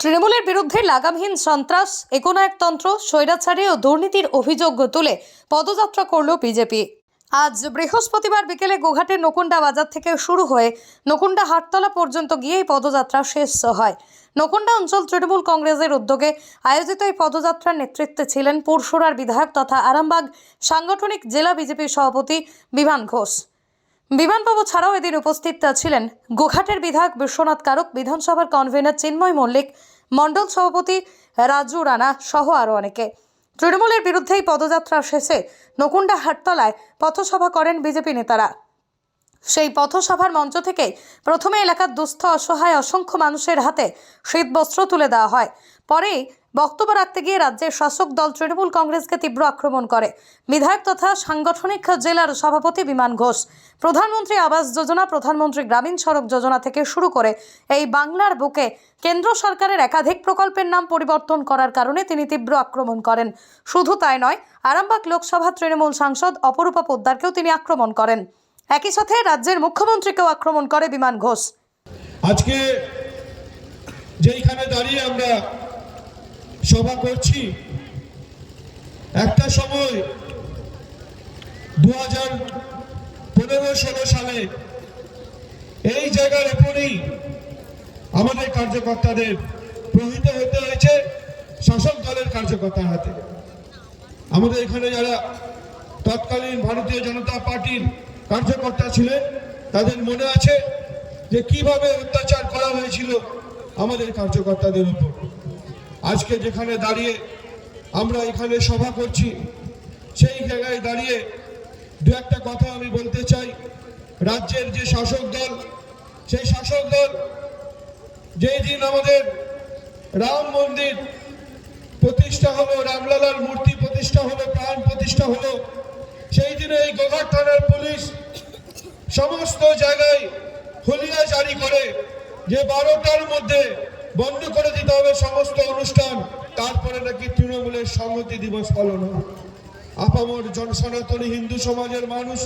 তৃণমূলের বিরুদ্ধে লাগামহীন সন্ত্রাস একনায়কতন্ত্র স্বৈরাচারী ও দুর্নীতির অভিযোগ তুলে পদযাত্রা করল বিজেপি। আজ বৃহস্পতিবার বিকেলে গোঘাটের নকুন্ডা বাজার থেকে শুরু হয়ে নকুন্ডা হাটতলা পর্যন্ত গিয়ে এই পদযাত্রা শেষ হয়। নকুন্ডা অঞ্চল তৃণমূল কংগ্রেসের উদ্যোগে আয়োজিত এই পদযাত্রার নেতৃত্বে ছিলেন পুরসুরার বিধায়ক তথা আরামবাগ সাংগঠনিক জেলা বিজেপির সভাপতি বিমান ঘোষ। বিমানবাবু ছাড়াও এদিন উপস্থিত ছিলেন গোঘাটের বিধায়ক বিশ্বনাথ কারক, বিধানসভার কনভেনর চিন্ময় মল্লিক, মণ্ডল সভাপতি রাজু রানা সহ আরও অনেকে। তৃণমূলের বিরুদ্ধে এই পদযাত্রা শেষে নকুন্ডা হাটতলায় পথসভা করেন বিজেপি নেতারা। সেই পথসভার মঞ্চ থেকে প্রথমে এলাকার দুস্থ, অসহায়, অসংখ্য মানুষের হাতে শীতবস্ত্র তুলে দেওয়া হয়। পরে বক্তব্য রাখতে গিয়ে রাজ্যের শাসক দল তৃণমূল কংগ্রেসকে তীব্র আক্রমণ করে। বিধায়ক তথা সাংগঠনিক জেলার সভাপতি বিমান ঘোষ। প্রধানমন্ত্রী আবাস যোজনা, প্রধানমন্ত্রী গ্রামীণ সড়ক যোজনা থেকে শুরু করে এই বাংলার বুকে কেন্দ্র সরকারের একাধিক প্রকল্পের নাম পরিবর্তন করার কারণে তিনি তীব্র আক্রমণ করেন। শুধু তাই নয়, আরামবাগ লোকসভা তৃণমূল সাংসদ অপরূপা পোদ্দারকেও তিনি আক্রমণ করেন। একই সাথে রাজ্যের মুখ্যমন্ত্রীকেও আক্রমণ করে বিমান ঘোষ। আজকে যেইখানে দাঁড়িয়ে আমরা সভা করছি। একটা সময় দু হাজার পনেরো ষোলো সালে এই জায়গার উপরেই আমাদের কার্যকর্তাদের প্রহিত হতে হয়েছে শাসক দলের কার্যকর্তার হাতে। আমাদের এখানে যারা তৎকালীন ভারতীয় জনতা পার্টির কার্যকর্তা ছিলেন, তাদের মনে আছে যে কীভাবে অত্যাচার করা হয়েছিল আমাদের কার্যকর্তাদের উপর। আজকে যেখানে দাঁড়িয়ে আমরা এখানে সভা করছি, সেই জায়গায় দাঁড়িয়ে দু একটা কথা আমি বলতে চাই। রাজ্যের যে শাসক দল, সেই শাসক দল যেই দিন আমাদের রাম মন্দির প্রতিষ্ঠা হলো, রামলালার মূর্তি প্রতিষ্ঠা হলো, প্রাণ প্রতিষ্ঠা হলো, সেই দিনে এই গোঘাট থানার পুলিশ সমস্ত জায়গায় হলিয়া জারি করে যে বারোটার মধ্যে বন্ধ করে দিতে হবে সমস্ত অনুষ্ঠান। তারপরে নাকি তৃণমূলের সংহতি দিবস পালন হবে। আপামর জন সনাতনী হিন্দু সমাজের মানুষ,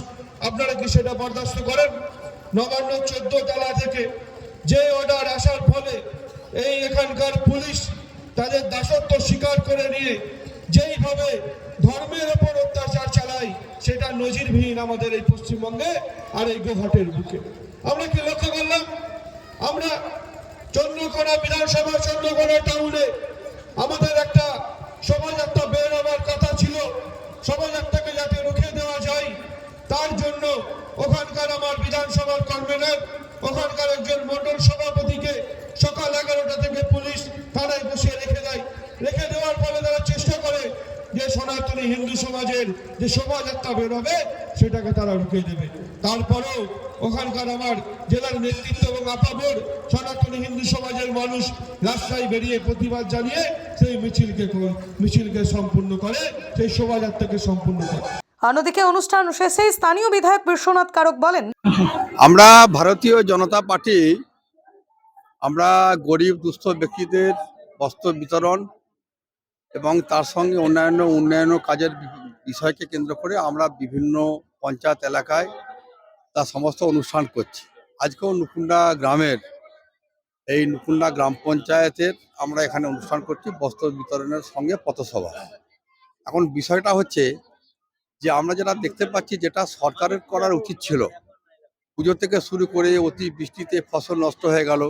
আপনারা কি সেটা বরদাস্ত করেন? নবান্ন, চোদ্দ তলা থেকে যে অর্ডার আসার ফলে এই এখানকার পুলিশ তাদের দাসত্ব স্বীকার করে নিয়ে যেইভাবে ধর্মের ওপর অত্যাচার চালায়, সেটা নজিরবিহীন আমাদের এই পশ্চিমবঙ্গে আর এই গোঘাটের বুকে। আমরা কি লক্ষ্য করলাম? আমরা চন্দ্রকোনা বিধানসভা চন্দ্রকোনা টাউনে আমাদের একটা শোভাযাত্রা বের হওয়ার কথা ছিল। শোভাযাত্রাকে যাতে রুখে দেওয়া যায়, তার জন্য ওখানকার আমার বিধানসভার কনভেনার ওখানকার একজন মন্ডল সভাপতিকে সকাল এগারোটা থেকে পুলিশ থানায় বসিয়ে রেখে দেয় রেখে দেওয়ার ফলে তারা চেষ্টা করে যে সনাতনী হিন্দু সমাজের যে শোভাযাত্রা বেরোবে সেটাকে তারা রুখে দেবে। তারপরেও ওখানকার আমার জেলার নেতৃত্ব এবং আপাবর সনাতনী হিন্দু সমাজের মানুষ রাস্তায় বেরিয়ে প্রতিবাদ জানিয়ে সেই মিছিলকে মিছিলকে সম্পূর্ণ করে সেই শোভাযাত্রাকে সম্পূর্ণ করে। অন্যদিকে অনুষ্ঠান শেষে স্থানীয় বিধায়ক বিশ্বনাথ কারক বলেন আমরা ভারতীয় জনতা পার্টি আমরা গরিব দুস্থ ব্যক্তিদের বস্ত্র বিতরণ এবং তার সঙ্গে অন্যান্য উন্নয়ন কাজের বিষয়কে কেন্দ্র করে আমরা বিভিন্ন পঞ্চায়েত এলাকায় তার সমস্ত অনুষ্ঠান করছি। আজকেও নুকুন্ডা গ্রামের এই নুকুন্ডা গ্রাম পঞ্চায়েতের আমরা এখানে অনুষ্ঠান করছি বস্ত্র বিতরণের সঙ্গে পথসভা। এখন বিষয়টা হচ্ছে যে আমরা যেটা দেখতে পাচ্ছি যেটা সরকারের করার উচিত ছিল। পুজো থেকে শুরু করে অতি বৃষ্টিতে ফসল নষ্ট হয়ে গেল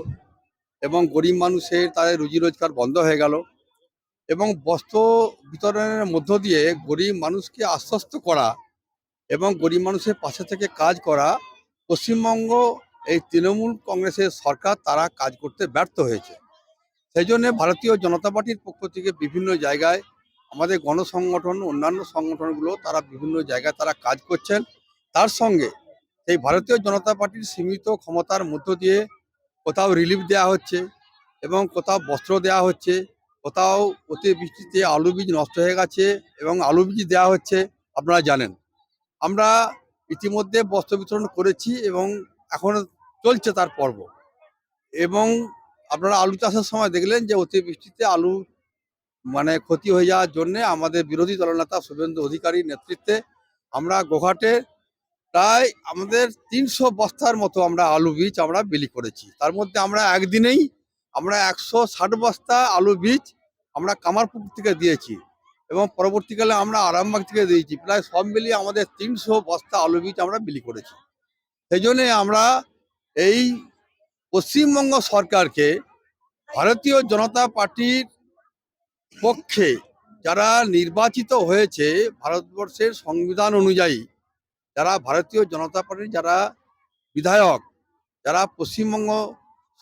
এবং গরিব মানুষের তাদের রুজি রোজগার বন্ধ হয়ে গেল। এবং বস্ত্র বিতরণের মধ্য দিয়ে গরিব মানুষকে আশ্বস্ত করা এবং গরিব মানুষের পাশে থেকে কাজ করা, পশ্চিমবঙ্গ এই তৃণমূল কংগ্রেসের সরকার তারা কাজ করতে ব্যর্থ হয়েছে। সেই জন্য ভারতীয় জনতা পার্টির পক্ষ থেকে বিভিন্ন জায়গায় আমাদের গণসংগঠন, অন্যান্য সংগঠনগুলো তারা বিভিন্ন জায়গায় তারা কাজ করছেন। তার সঙ্গে এই ভারতীয় জনতা পার্টির সীমিত ক্ষমতার মধ্য দিয়ে কোথাও রিলিফ দেওয়া হচ্ছে এবং কোথাও বস্ত্র দেওয়া হচ্ছে। কোথাও অতিবৃষ্টিতে আলু বীজ নষ্ট হয়ে গেছে এবং আলু বীজ দেওয়া হচ্ছে, আপনারা জানেন। আমরা ইতিমধ্যে বস্ত্র বিতরণ করেছি এবং এখন চলছে তার পর্ব। এবং আপনারা আলু চাষের সময় দেখলেন যে অতিবৃষ্টিতে আলু মানে ক্ষতি হয়ে যাওয়ার জন্য আমাদের বিরোধী দলনেতা শুভেন্দু অধিকারীর নেতৃত্বে আমরা গোঘাটে প্রায় আমাদের তিনশো বস্তার মতো আমরা আলু বীজ আমরা বিলি করেছি। তার মধ্যে আমরা একদিনেই আমরা একশো ষাট বস্তা আলু বীজ আমরা কামারপুকুর থেকে দিয়েছি এবং পরবর্তীকালে আমরা আরামবাগ থেকে দিয়েছি। প্রায় সব মিলিয়ে আমাদের তিনশো বস্তা আলু বীজ আমরা বিলি করেছি। সেই জন্যে আমরা এই পশ্চিমবঙ্গ সরকারকে ভারতীয় জনতা পার্টির পক্ষে যারা নির্বাচিত হয়েছে ভারতবর্ষের সংবিধান অনুযায়ী, যারা ভারতীয় জনতা পার্টির যারা বিধায়ক, যারা পশ্চিমবঙ্গ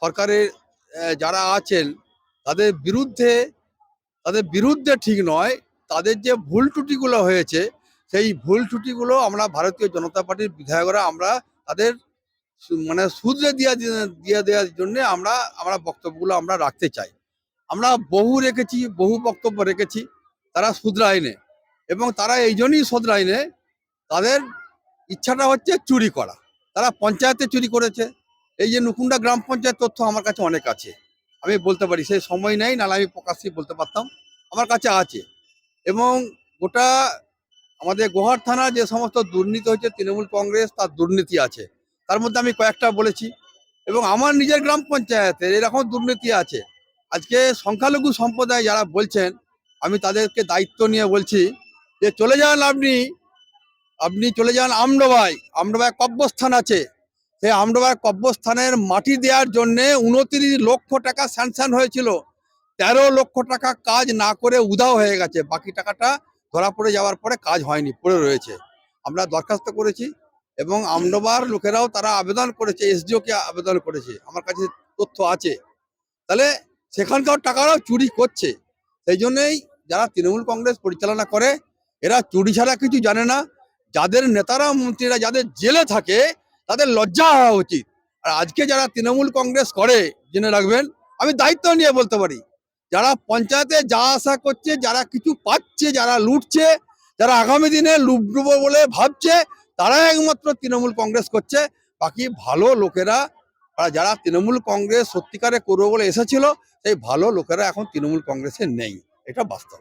সরকারের যারা আছেন, তাদের বিরুদ্ধে তাদের বিরুদ্ধে ঠিক নয়, তাদের যে ভুল ত্রুটিগুলো হয়েছে, সেই ভুল ত্রুটিগুলো আমরা ভারতীয় জনতা পার্টির বিধায়করা আমরা তাদের মানে শুধরে দিয়ে দিয়ে দেওয়ার জন্য আমরা আমরা বক্তব্যগুলো আমরা রাখতে চাই। আমরা বহু রেখেছি, বহু বক্তব্য রেখেছি, তারা শুধরায়নে এবং তারা এই জন্যই শুধরায়নে, তাদের ইচ্ছাটা হচ্ছে চুরি করা। তারা পঞ্চায়েতে চুরি করেছে এই যে নুকুন্ডা গ্রাম পঞ্চায়েত তথ্য আমার কাছে অনেক আছে। আমি বলতে পারি সেই সময় নেই, নাহলে আমি প্রকাশ্যে বলতে পারতাম। আমার কাছে আছে। এবং গোটা আমাদের গোহার থানা যে সমস্ত দুর্নীতি হয়েছে, তৃণমূল কংগ্রেস তার দুর্নীতি আছে। তার মধ্যে আমি কয়েকটা বলেছি। এবং আমার নিজের গ্রাম পঞ্চায়েতের এরকম দুর্নীতি আছে। আজকে সংখ্যালঘু সম্প্রদায় যারা বলছেন, আমি তাদেরকে দায়িত্ব নিয়ে বলছি যে চলে যান আপনি। আপনি চলে যান আমডোবায়। আমডোবায় কব্যস্থান আছে। সেই আমডোবায় কব্যস্থানের মাটি দেওয়ার জন্যে উনত্রিশ লক্ষ টাকা স্যাংশন হয়েছিল। তেরো লক্ষ টাকা কাজ না করে উধাও হয়ে গেছে। বাকি টাকাটা ধরা পড়ে যাওয়ার পরে কাজ হয়নি, পড়ে রয়েছে। আমরা দরখাস্ত করেছি এবং আমডোবার লোকেরাও তারা আবেদন করেছে, এসডিওকে আবেদন করেছে। আমার কাছে তথ্য আছে। তাহলে সেখানকার টাকারাও চুরি করছে। সেই জন্যই যারা তৃণমূল কংগ্রেস পরিচালনা করে, এরা চুরি ছাড়া কিছু জানে না। যাদের নেতারা, মন্ত্রীরা যাদের জেলে থাকে তাদের লজ্জা হওয়া উচিত। আর আজকে যারা তৃণমূল কংগ্রেস করে, জেনে রাখবেন, আমি দায়িত্ব নিয়ে বলতে পারি, যারা পঞ্চায়েতে যা আশা করছে, যারা কিছু পাচ্ছে, যারা লুটছে, যারা আগামী দিনে লুটবো বলে ভাবছে তারা একমাত্র তৃণমূল কংগ্রেস করছে। বাকি ভালো লোকেরা যারা তৃণমূল কংগ্রেস সত্যিকারে করব বলে এসেছিল, সেই ভালো লোকেরা এখন তৃণমূল কংগ্রেসে নেই। এটা বাস্তব।